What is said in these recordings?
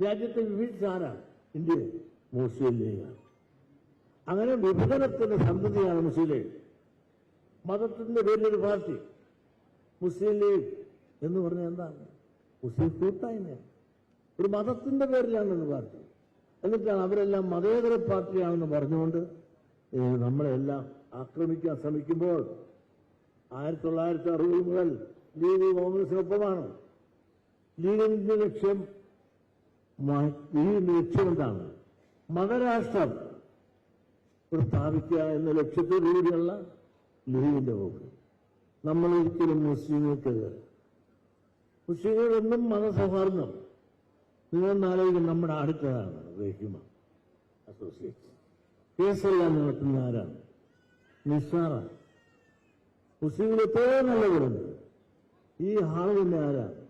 രാജ്യത്തെ വിഭജിച്ച ആരാണ് ഇന്ത്യ മുസ്ലിം ലീഗാണ്. അങ്ങനെ വിഭജനത്തിന്റെ സന്തതിയാണ് മുസ്ലിം ലീഗ്. മതത്തിന്റെ പേരിലൊരു പാർട്ടി മുസ്ലിം ലീഗ് എന്ന് പറഞ്ഞാൽ എന്താണ്? മുസ്ലിം കൂട്ടായ്മയാണ്. ഒരു മതത്തിന്റെ പേരിലാണെന്ന് പാർട്ടി. എന്നിട്ടാണ് അവരെല്ലാം മതേതര പാർട്ടിയാണെന്ന് പറഞ്ഞുകൊണ്ട് നമ്മളെല്ലാം ആക്രമിക്കാൻ ശ്രമിക്കുമ്പോൾ ആയിരത്തി തൊള്ളായിരത്തി അറുപത് മുതൽ ലീഗ് കോൺഗ്രസിനൊപ്പമാണ്. ലീഗിന്റെ ലക്ഷ്യം ലീഗിന്റെ ലക്ഷ്യം എന്താണ്? മതരാഷ്ട്രം സ്ഥാപിക്കുക എന്ന ലക്ഷ്യത്തോടുകൂടിയുള്ള ലീഗിന്റെ പോക്ക് നമ്മൾ ഒരിക്കലും മുസ്ലിങ്ങൾക്കെതിരെ മുസ്ലിങ്ങളെന്നും മതസൗഹാർദ്ദം. ആലോചിക്കും നമ്മുടെ അടുത്തതാണ് റഹിമ അസോസിയേറ്റ്. കേസെല്ലാം നടത്തുന്ന ആരാണ്? നിസ്സാറാണ്. മുസ്ലിങ്ങൾ എത്രയോ നല്ലവരുണ്ട് ഈ ഹാൾ തന്നെ ആരാണ്?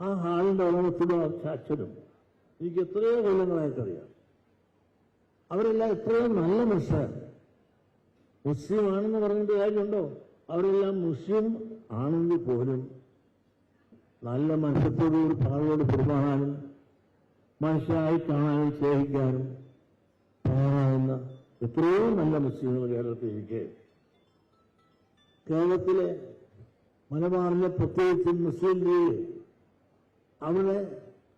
ആ ഹാളിന്റെ ഉടമത്തിലും സാക്ഷരം എനിക്ക് എത്രയോ കൊല്ലങ്ങളായിട്ടറിയാം. അവരെല്ലാം എത്രയോ നല്ല മനുഷ്യരാണ്. മുസ്ലിം ആണെന്ന് പറഞ്ഞിട്ട് കാര്യമുണ്ടോ? അവരെല്ലാം മുസ്ലിം ആണെങ്കിൽ പോലും നല്ല മനസ്സത്തോടുകൂടി പാവയോട് പെരുമാറാനും മനുഷ്യരായി കാണാനും സ്നേഹിക്കാനും തയ്യാറാകുന്ന എത്രയോ നല്ല മുസ്ലിങ്ങൾ കേരളത്തിൽ ഇരിക്കെ. കേരളത്തിലെ മലബാറിലെ പ്രത്യേകിച്ച് മുസ്ലിം ലീഗ് അവിടെ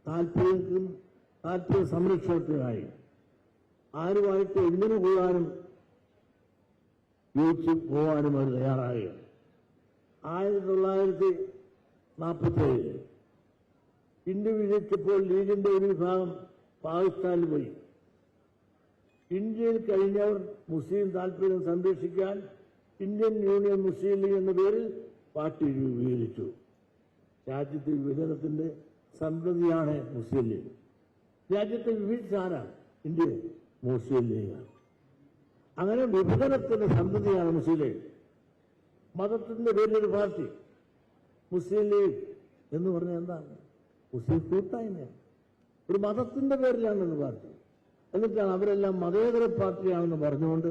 താല്പര്യത്തിനും താല്പര്യ സംരക്ഷണത്തിനായി ആരുമായിട്ട് എങ്ങനെ പോകാനും യോജിച്ച് പോകാനും അവർ തയ്യാറാകുകയാണ്. ആയിരത്തി തൊള്ളായിരത്തി നാൽപ്പത്തേഴ് ഇന്ത്യ വിജയിച്ചപ്പോൾ ലീഗിന്റെ ഒരു വിഭാഗം പാകിസ്ഥാനിൽ പോയി. ഇന്ത്യയിൽ കഴിഞ്ഞവർ മുസ്ലിം താല്പര്യം സംരക്ഷിക്കാൻ ഇന്ത്യൻ യൂണിയൻ മുസ്ലിം ലീഗ് എന്ന പേരിൽ പാർട്ടി രൂപീകരിച്ചു. രാജ്യത്തെ വിഭജനത്തിന്റെ സന്തതിയാണ് മുസ്ലിം ലീഗ്. രാജ്യത്തെ വിഭജിച്ച ആരാണ് ഇന്ത്യ മുസ്ലിം ലീഗാണ്. അങ്ങനെ വിഭജനത്തിന്റെ സന്തതിയാണ് മുസ്ലിം ലീഗ്. മതത്തിന്റെ പേരിലൊരു പാർട്ടി മുസ്ലിം ലീഗ് എന്ന് പറഞ്ഞാൽ എന്താണ്? മുസ്ലിം കൂട്ടായ്മയാണ്. ഒരു മതത്തിന്റെ പേരിലാണ് ഒരു പാർട്ടി. എന്നിട്ടാണ് അവരെല്ലാം മതേതര പാർട്ടിയാണെന്ന് പറഞ്ഞുകൊണ്ട്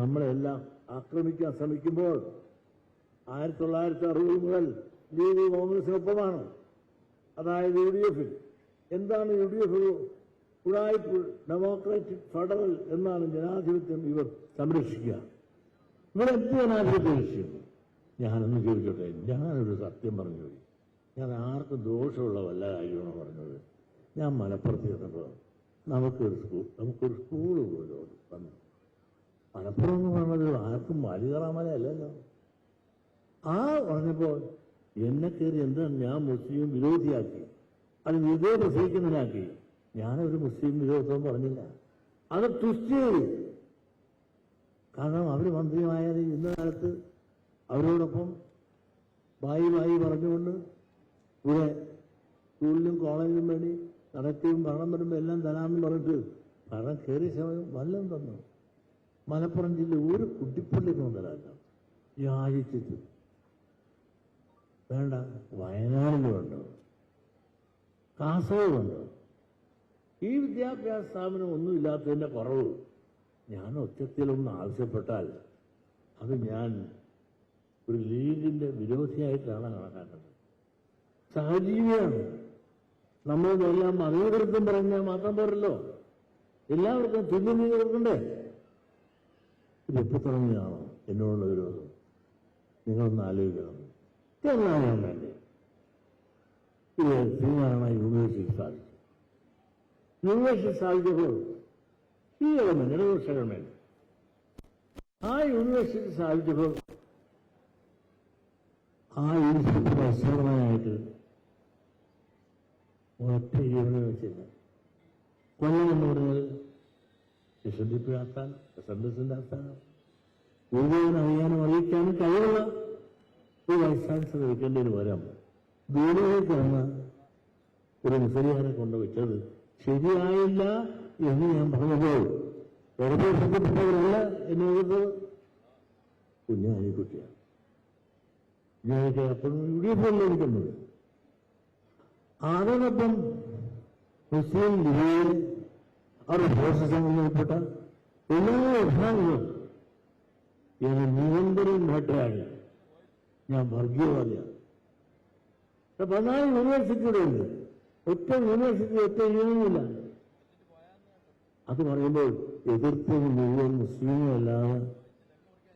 നമ്മളെല്ലാം ആക്രമിക്കാൻ ശ്രമിക്കുമ്പോൾ ആയിരത്തി തൊള്ളായിരത്തി അറുപത് മുതൽ ലീഗ് കോൺഗ്രസിനൊപ്പമാണ് അതായത് യു ഡി എഫിൽ എന്താണ് യു ഡി എഫ് ഉടായ്പ ഡെമോക്രാറ്റിക് ഫെഡറൽ എന്നാണ് ജനാധിപത്യം ഇവർ സംരക്ഷിക്കുക. നിങ്ങൾ എന്ത് ജനാധിപത്യ രക്ഷിക്കുന്നു ഞാനൊന്ന് ചോദിച്ചോട്ടെ ഞാനൊരു സത്യം പറഞ്ഞു പോയി. ഞാൻ ആർക്കും ദോഷമുള്ള വല്ല കാര്യമാണ് പറഞ്ഞത്. ഞാൻ മലപ്പുറത്ത് ചെന്നപ്പോൾ നമുക്കൊരു സ്കൂൾ നമുക്കൊരു സ്കൂൾ പോലും വന്നു. മലപ്പുറം എന്ന് പറഞ്ഞത് ആർക്കും വലികറാമലയല്ലല്ലോ ആ പറഞ്ഞപ്പോൾ എന്നെ കയറി എന്താ ഞാൻ മുസ്ലിം വിരോധിയാക്കി? അത് വിധേയ പ്രസവിക്കുന്നതിനാക്കി ഞാനൊരു മുസ്ലിം വിരോധവും പറഞ്ഞില്ല. അത് ട്വിസ്റ്റ് കാരണം അവർ മന്ത്രിമായാൽ ഇന്ന കാലത്ത് അവരോടൊപ്പം ബായി ബായി പറഞ്ഞുകൊണ്ട് ഇവിടെ സ്കൂളിലും കോളേജിലും വേണ്ടി നടക്കുകയും ഭരണം വരുമ്പോൾ എല്ലാം തരാമെന്ന് പറഞ്ഞിട്ട് ഭരണം കയറിയ സമയം വല്ലതും തന്നു. മലപ്പുറം ജില്ല ഒരു കുട്ടിപ്പള്ളി തരാക്കാം യാചിച്ചിട്ട് വേണ്ട. വയനാടിലുണ്ടോ കാസർഗോഡുണ്ടോ ഈ വിദ്യാഭ്യാസ സ്ഥാപനം ഒന്നുമില്ലാത്തതിന്റെ കുറവ് ഞാൻ ഒറ്റത്തിലൊന്ന് ആവശ്യപ്പെട്ടാൽ അത് ഞാൻ ഒരു ലീഗിന്റെ വിരോധിയായിട്ടാണ് കണക്കാക്കുന്നത്. സഹജീവിയാണ്. നമ്മളെല്ലാം മതവിരുദ്ധം പറഞ്ഞാൽ മാത്രം പോരല്ലോ. എല്ലാവർക്കും നീതി കൊടുക്കണ്ടേ ഇത് എപ്പോ തുടങ്ങിയാണോ എന്നോടുള്ള വിരോധം നിങ്ങളൊന്ന് ആലോചിക്കണം. വേണ്ടേ ഇത് ശ്രീനാരായണ യൂണിവേഴ്സിറ്റി സാധിച്ചു. യൂണിവേഴ്സിറ്റി സാധിച്ചപ്പോൾ ഈ ഗവൺമെന്റ് ഇടതുപക്ഷ ഗവൺമെന്റ് ആ യൂണിവേഴ്സിറ്റി സാധിച്ചപ്പോൾ ആ യൂണിവേഴ്സിറ്റി വൈസ് ഒറ്റ ജീവനെ വെച്ചില്ല കൊല്ലം എന്ന് പറഞ്ഞത് എസ് എൻ ഡി പി ആസ്ഥാനം. മുഴുവൻ അറിയാനും അറിയിക്കാനും കഴിവുള്ള ഒരു വൈസ് ചാൻസലർ വെക്കേണ്ടതിന് പകരം ദൂരേക്ക് വന്ന ഒരു മുസലിയാരെ കൊണ്ട് വെച്ചത് ശരിയായില്ല എന്ന് ഞാൻ പറഞ്ഞപ്പോൾ ഇടതുപക്ഷത്തിൽപ്പെട്ടവരല്ല എന്നെ എഴുതുന്നത് കുഞ്ഞാലിക്കുട്ടിയാണ് ഞാനൊക്കെ അപ്പോഴും അല്ലേ ഇരിക്കുന്നത്? അതോടൊപ്പം മുസ്ലിം ലീഗിൽ അവർ ഫോഴ്സ് സംബന്ധപ്പെട്ട എല്ലാ വിഭാഗങ്ങളും എന്നെ നിരന്തരം വേട്ടയാടി ഞാൻ വർഗീയവാദിയാണ്. പതിനാല് യൂണിവേഴ്സിറ്റിയുടെ ഉണ്ട് ഒറ്റ യൂണിവേഴ്സിറ്റി ഒറ്റ യൂണിയനില്ല. അത് പറയുമ്പോൾ എതിർത്തത് മുഴുവൻ മുസ്ലിങ്ങളല്ലാതെ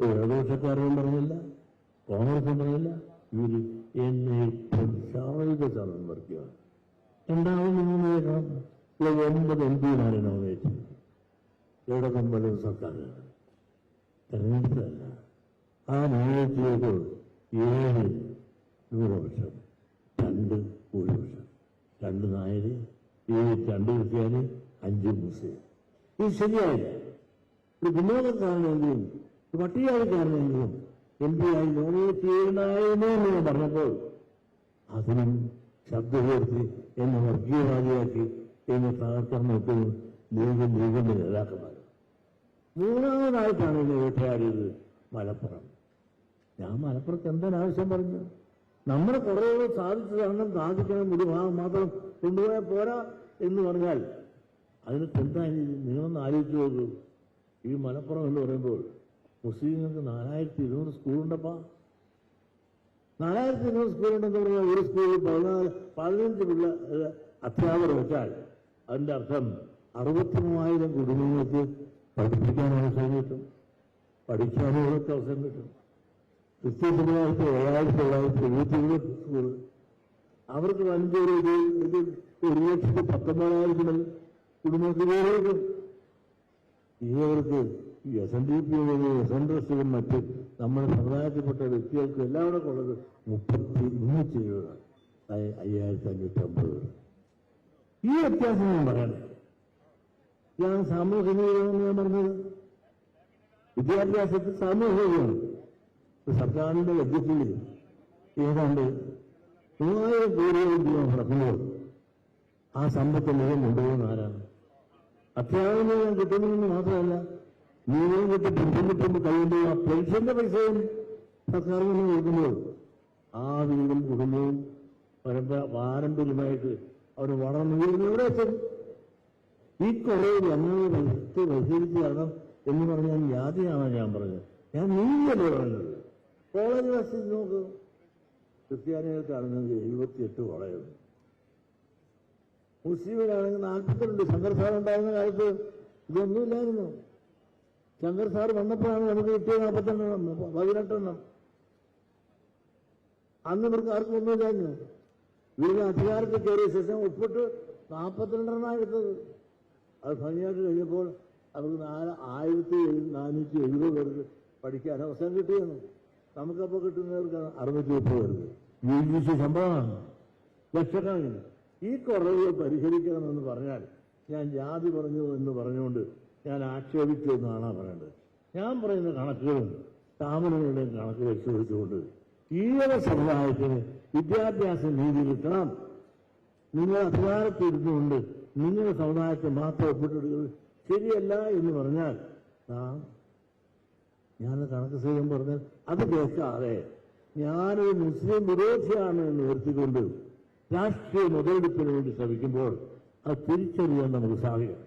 ഇടതുപക്ഷക്കാരനും പറഞ്ഞില്ല കോൺഗ്രസും പറഞ്ഞില്ല. ഇവർ എന്നെ പ്രോത്സാഹിതം വർഗീയമാണ്. രണ്ടാമത് നിങ്ങൾ നോക്കണം ഇവിടെ ഒമ്പത് എം പിമാരെ നോമിനേറ്റ് ഇടതുമ്പലും സർക്കാരാണ്? തെരഞ്ഞെടുപ്പല്ല ആ നോമിനേറ്റിലേക്ക് ഏഴ് ന്യൂനപക്ഷം രണ്ട് ഭൂരിപക്ഷം രണ്ട് നായര് ഏഴ് രണ്ട് ക്രിസ്ത്യാനി അഞ്ച് മുസ്ലിം. ഇത് ശരിയായില്ല. ഒരു വിനോദക്കാരനെങ്കിലും ഒരു പട്ടികജാതിക്കാരനെങ്കിലും എം പി ആയി നോമിനേറ്റ് ചെയ്യണ്ടായിരുന്നു എന്ന് ഞാൻ പറഞ്ഞപ്പോൾ അതിനും ശബ്ദമുയർത്തി എന്നെ വർഗീയവാദിയാക്കി എന്നെ തകർക്കാൻ നോക്കുന്നു ലീഗും ലീഗിന്റെ നേതാക്കന്മാർ മൂന്നാമതായിട്ടാണ് എന്നെ വേട്ടയാടിയത് മലപ്പുറം. ഞാൻ മലപ്പുറത്ത് എന്തിനാവശ്യം പറഞ്ഞു നമ്മൾ കുറേ സാധിച്ചു തരണം സാധിക്കണം ഒരു ഭാഗം മാത്രം കൊണ്ടുപോയാൽ പോരാ എന്ന് പറഞ്ഞാൽ അതിന് എന്താ നിങ്ങളൊന്ന് ആലോചിച്ച് നോക്കൂ. ഈ മലപ്പുറം എന്ന് പറയുമ്പോൾ മുസ്ലിങ്ങൾക്ക് നാലായിരത്തി ഇരുന്നൂറ് സ്കൂളുണ്ടപ്പാ. നാലായിരത്തി ഇരുന്നൂറ് സ്കൂളുണ്ടെന്ന് പറഞ്ഞാൽ ഒരു സ്കൂളിൽ പതിനാല് പതിനഞ്ച് പിള്ള ഏഹ്, അധ്യാപകർ വെച്ചാൽ അതിന്റെ അർത്ഥം അറുപത്തി മൂവായിരം കുടുംബങ്ങൾക്ക് പഠിപ്പിക്കാൻ അവസരം കിട്ടും. പഠിക്കാനും അവർക്ക് അവസരം കിട്ടും. ക്രിസ്ത്യ സമുദായത്തിൽ ഏഴായിരത്തി തൊള്ളായിരത്തി എഴുപത്തിയേഴ് സ്കൂൾ അവർക്ക് വലിയൊരു ഇത് ഇത് ഒരു ലക്ഷത്തി പത്തൊമ്പതിനായിരത്തിന് കുടുംബത്തിലേക്ക്. ഇവർക്ക് S N D P S N ട്രസ്റ്റുകളും മറ്റ് നമ്മുടെ സമുദായത്തിൽപ്പെട്ട വ്യക്തികൾക്കും കൂടെ ഉള്ളത് മുപ്പത്തി മുന്നൂറ്റി എഴുപതാണ് അയ്യായിരത്തി അഞ്ഞൂറ്റി അമ്പത് ഈ വ്യത്യാസം ഞാൻ പറയണേ ഞാൻ സാമൂഹിക ഞാൻ പറഞ്ഞത്. വിദ്യാഭ്യാസത്തിൽ സാമൂഹികമാണ് സർക്കാരിന്റെ ബഡ്ജറ്റിൽ ഏതാണ്ട് മൂവായിരം കോടിയോളം രൂപ മുടക്കുമ്പോൾ ആ സമ്പത്ത് മുഴുവൻ കൊണ്ടുപോകുന്ന ആരാണ്? അത്യാവശ്യം കിട്ടുന്നതെന്ന് മാത്രമല്ല ജീവനം കിട്ടി പെൻഷൻ കിട്ടുമ്പോൾ കഴിയുമ്പോൾ ആ പെൻഷന്റെ പൈസയും സർക്കാർ തന്നെ കൊടുക്കുമ്പോൾ ആ വീടും കുടുംബവും പരമ്പ പാരമ്പര്യമായിട്ട് അവർ വളർന്നു വീഴുന്ന എവിടെ എത്തും. ഈ കുറേ ഞങ്ങൾ വ്യക്തി പരിശീലിച്ച് തരണം എന്ന് പറഞ്ഞാൽ ജാതിയാണ് ഞാൻ പറഞ്ഞത്. ഞാൻ നീയല്ലേ പറഞ്ഞത്? കോളേജ് വസ്തു നോക്ക് ക്രിസ്ത്യാനികൾക്കാണെങ്കിൽ എഴുപത്തിയെട്ട് കോളേജുണ്ട് മുസ്ലിമിനാണെങ്കിൽ നാൽപ്പത്തിരണ്ട്. ശങ്കർ സാർ ഉണ്ടായിരുന്ന കാലത്ത് ഇതൊന്നുമില്ലായിരുന്നു. ശങ്കർ സാർ വന്നപ്പോഴാണ് നമുക്ക് കിട്ടിയത് നാൽപ്പത്തെണ്ണം പതിനെട്ടെണ്ണം. അന്ന് ഇവർക്ക് ആർക്കും ഒന്നുമില്ലായിരുന്നു. ഇവരുടെ അധികാരത്തിൽ കയറിയ ശേഷം ഒപ്പിട്ട് നാൽപ്പത്തിരണ്ടെണ്ണം എടുത്തത്. അത് ഭംഗിയായിട്ട് കഴിഞ്ഞപ്പോൾ അവർക്ക് നാല് ആയിരത്തി നാനൂറ്റി എഴുപത് പേർക്ക് പഠിക്കാൻ അവസരം കിട്ടിയെന്ന് നമുക്കപ്പോൾ കിട്ടുന്നവർക്ക് അറുന്നൂറ്റി മുപ്പത് പേർക്ക് യു ജി സി ശമ്പളമാണ് ലക്ഷക്കണക്കിന്. ഈ കുറവ് പരിഹരിക്കണമെന്ന് പറഞ്ഞാൽ ഞാൻ ജാതി പറഞ്ഞു എന്ന് പറഞ്ഞുകൊണ്ട് ഞാൻ ആക്ഷേപിച്ചു എന്നാണ് പറയേണ്ടത്. ഞാൻ പറയുന്ന കണക്കുകളും സ്ഥാപനങ്ങളുടെയും കണക്ക് പരിശോധിച്ചുകൊണ്ട് ഈയൊരു സമുദായത്തിന് വിദ്യാഭ്യാസ നീതി കിട്ടണം. നിങ്ങൾ അധികാരത്തിരുന്നുകൊണ്ട് നിങ്ങളുടെ സമുദായത്തെ മാത്രം ഒപ്പിട്ടെടുക്കുന്നത് ശരിയല്ല എന്ന് പറഞ്ഞാൽ നാം ഞാൻ കണക്ക് സഹിതം പറഞ്ഞാൽ അത് കേൾക്കാതെ ഞാനൊരു മുസ്ലിം വിരോധിയാണ് എന്ന് വരുത്തിക്കൊണ്ട് രാഷ്ട്രീയ മുതലെടുപ്പിന് വേണ്ടി ശ്രമിക്കുമ്പോൾ അത് തിരിച്ചറിയാൻ നമുക്ക് സാധിക്കണം.